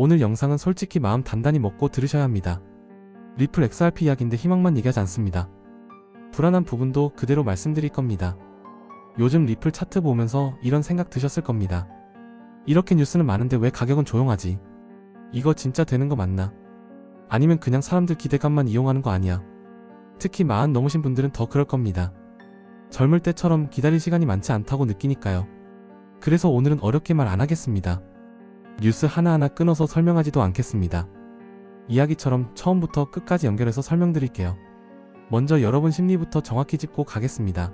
오늘 영상은 솔직히 마음 단단히 먹고 들으셔야 합니다. 리플 XRP 이야기인데 희망만 얘기하지 않습니다. 불안한 부분도 그대로 말씀드릴 겁니다. 요즘 리플 차트 보면서 이런 생각 드셨을 겁니다. 이렇게 뉴스는 많은데 왜 가격은 조용하지? 이거 진짜 되는 거 맞나? 아니면 그냥 사람들 기대감만 이용하는 거 아니야? 특히 마흔 넘으신 분들은 더 그럴 겁니다. 젊을 때처럼 기다릴 시간이 많지 않다고 느끼니까요. 그래서 오늘은 어렵게 말 안 하겠습니다. 뉴스 하나하나 끊어서 설명하지도 않겠습니다. 이야기처럼 처음부터 끝까지 연결해서 설명드릴게요. 먼저 여러분 심리부터 정확히 짚고 가겠습니다.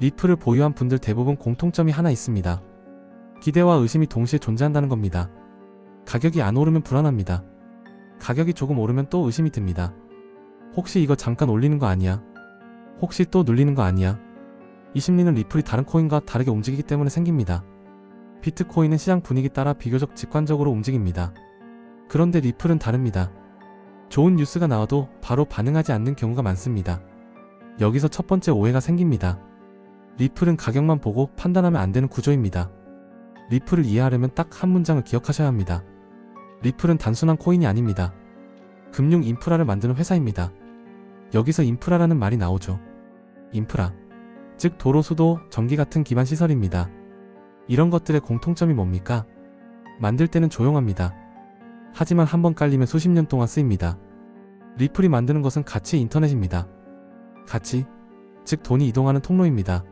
리플을 보유한 분들 대부분 공통점이 하나 있습니다. 기대와 의심이 동시에 존재한다는 겁니다. 가격이 안 오르면 불안합니다. 가격이 조금 오르면 또 의심이 듭니다. 혹시 이거 잠깐 올리는 거 아니야? 혹시 또 눌리는 거 아니야? 이 심리는 리플이 다른 코인과 다르게 움직이기 때문에 생깁니다. 비트코인은 시장 분위기 따라 비교적 직관적으로 움직입니다. 그런데 리플은 다릅니다. 좋은 뉴스가 나와도 바로 반응하지 않는 경우가 많습니다. 여기서 첫 번째 오해가 생깁니다. 리플은 가격만 보고 판단하면 안 되는 구조입니다. 리플을 이해하려면 딱 한 문장을 기억하셔야 합니다. 리플은 단순한 코인이 아닙니다. 금융 인프라를 만드는 회사입니다. 여기서 인프라라는 말이 나오죠. 인프라. 즉 도로, 수도, 전기 같은 기반 시설입니다. 이런 것들의 공통점이 뭡니까? 만들 때는 조용합니다. 하지만 한 번 깔리면 수십 년 동안 쓰입니다. 리플이 만드는 것은 가치 인터넷입니다. 가치, 즉 돈이 이동하는 통로입니다.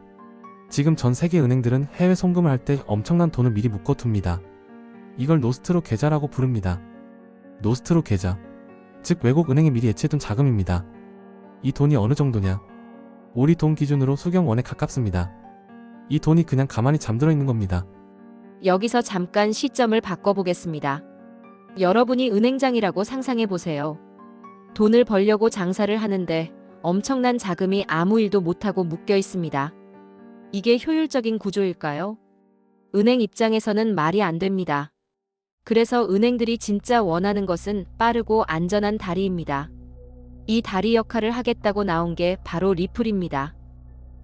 지금 전 세계 은행들은 해외 송금을 할 때 엄청난 돈을 미리 묶어둡니다. 이걸 노스트로 계좌라고 부릅니다. 노스트로 계좌, 즉 외국 은행에 미리 예치해둔 자금입니다. 이 돈이 어느 정도냐? 우리 돈 기준으로 수경 원에 가깝습니다. 이 돈이 그냥 가만히 잠들어 있는 겁니다. 여기서 잠깐 시점을 바꿔보겠습니다. 여러분이 은행장이라고 상상해 보세요. 돈을 벌려고 장사를 하는데 엄청난 자금이 아무 일도 못하고 묶여 있습니다. 이게 효율적인 구조일까요? 은행 입장에서는 말이 안 됩니다. 그래서 은행들이 진짜 원하는 것은 빠르고 안전한 다리입니다. 이 다리 역할을 하겠다고 나온 게 바로 리플입니다.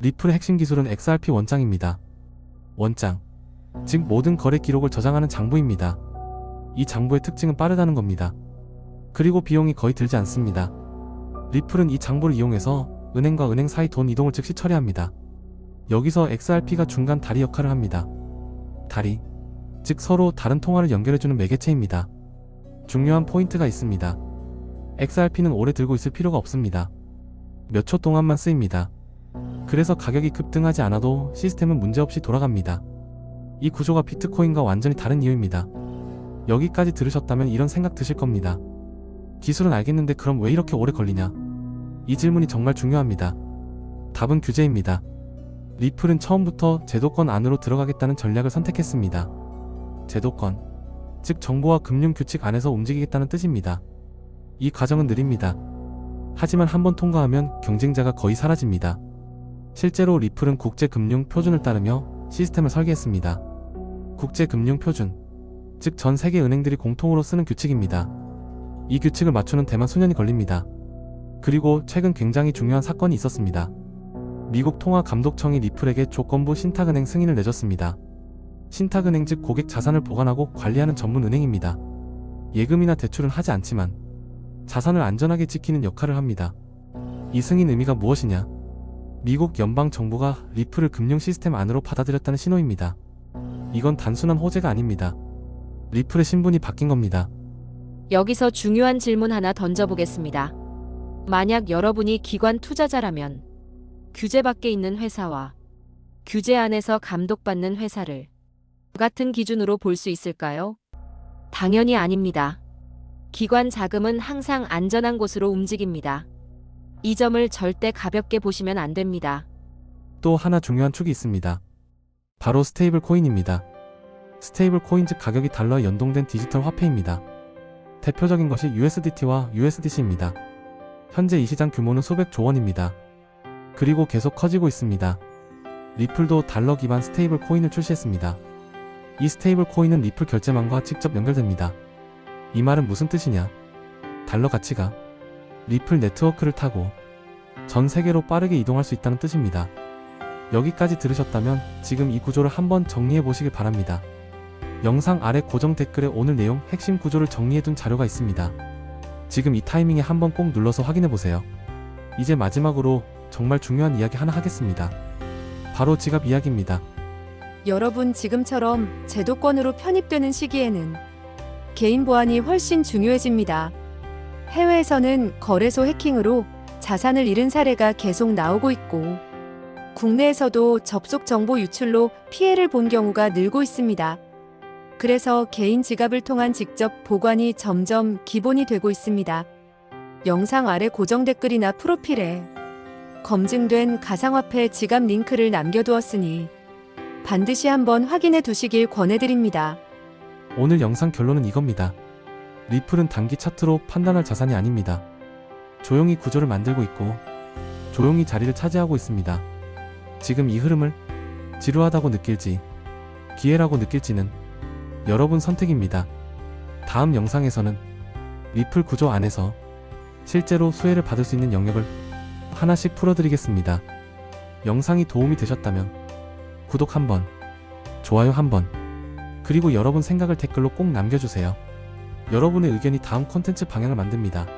리플의 핵심 기술은 XRP 원장입니다. 원장, 즉 모든 거래 기록을 저장하는 장부입니다. 이 장부의 특징은 빠르다는 겁니다. 그리고 비용이 거의 들지 않습니다. 리플은 이 장부를 이용해서 은행과 은행 사이 돈 이동을 즉시 처리합니다. 여기서 XRP가 중간 다리 역할을 합니다. 다리, 즉 서로 다른 통화를 연결해주는 매개체입니다. 중요한 포인트가 있습니다. XRP는 오래 들고 있을 필요가 없습니다. 몇 초 동안만 쓰입니다. 그래서 가격이 급등하지 않아도 시스템은 문제없이 돌아갑니다. 이 구조가 비트코인과 완전히 다른 이유입니다. 여기까지 들으셨다면 이런 생각 드실 겁니다. 기술은 알겠는데 그럼 왜 이렇게 오래 걸리냐? 이 질문이 정말 중요합니다. 답은 규제입니다. 리플은 처음부터 제도권 안으로 들어가겠다는 전략을 선택했습니다. 제도권, 즉 정보와 금융 규칙 안에서 움직이겠다는 뜻입니다. 이 과정은 느립니다. 하지만 한번 통과하면 경쟁자가 거의 사라집니다. 실제로 리플은 국제금융 표준을 따르며 시스템을 설계했습니다. 국제금융 표준, 즉 전 세계 은행들이 공통으로 쓰는 규칙입니다. 이 규칙을 맞추는 데만 수년이 걸립니다. 그리고 최근 굉장히 중요한 사건이 있었습니다. 미국 통화감독청이 리플에게 조건부 신탁은행 승인을 내줬습니다. 신탁은행 즉 고객 자산을 보관하고 관리하는 전문 은행입니다. 예금이나 대출은 하지 않지만 자산을 안전하게 지키는 역할을 합니다. 이 승인 의미가 무엇이냐? 미국 연방 정부가 리플을 금융 시스템 안으로 받아들였다는 신호입니다. 이건 단순한 호재가 아닙니다. 리플의 신분이 바뀐 겁니다. 여기서 중요한 질문 하나 던져보겠습니다. 만약 여러분이 기관 투자자라면 규제 밖에 있는 회사와 규제 안에서 감독받는 회사를 같은 기준으로 볼 수 있을까요? 당연히 아닙니다. 기관 자금은 항상 안전한 곳으로 움직입니다. 이 점을 절대 가볍게 보시면 안 됩니다. 또 하나 중요한 축이 있습니다. 바로 스테이블 코인입니다. 스테이블 코인 즉 가격이 달러에 연동된 디지털 화폐입니다. 대표적인 것이 USDT와 USDC입니다. 현재 이 시장 규모는 수백 조 원입니다. 그리고 계속 커지고 있습니다. 리플도 달러 기반 스테이블 코인을 출시했습니다. 이 스테이블 코인은 리플 결제망과 직접 연결됩니다. 이 말은 무슨 뜻이냐? 달러 가치가 리플 네트워크를 타고 전 세계로 빠르게 이동할 수 있다는 뜻입니다. 여기까지 들으셨다면 지금 이 구조를 한번 정리해 보시길 바랍니다. 영상 아래 고정 댓글에 오늘 내용 핵심 구조를 정리해둔 자료가 있습니다. 지금 이 타이밍에 한번 꼭 눌러서 확인해보세요. 이제 마지막으로 정말 중요한 이야기 하나 하겠습니다. 바로 지갑 이야기입니다. 여러분 지금처럼 제도권으로 편입되는 시기에는 개인 보안이 훨씬 중요해집니다. 해외에서는 거래소 해킹으로 자산을 잃은 사례가 계속 나오고 있고 국내에서도 접속 정보 유출로 피해를 본 경우가 늘고 있습니다. 그래서 개인 지갑을 통한 직접 보관이 점점 기본이 되고 있습니다. 영상 아래 고정 댓글이나 프로필에 검증된 가상화폐 지갑 링크를 남겨두었으니 반드시 한번 확인해 두시길 권해드립니다. 오늘 영상 결론은 이겁니다. 리플은 단기 차트로 판단할 자산이 아닙니다. 조용히 구조를 만들고 있고 조용히 자리를 차지하고 있습니다. 지금 이 흐름을 지루하다고 느낄지 기회라고 느낄지는 여러분 선택입니다. 다음 영상에서는 리플 구조 안에서 실제로 수혜를 받을 수 있는 영역을 하나씩 풀어드리겠습니다. 영상이 도움이 되셨다면 구독 한번, 좋아요 한번, 그리고 여러분 생각을 댓글로 꼭 남겨주세요. 여러분의 의견이 다음 콘텐츠 방향을 만듭니다.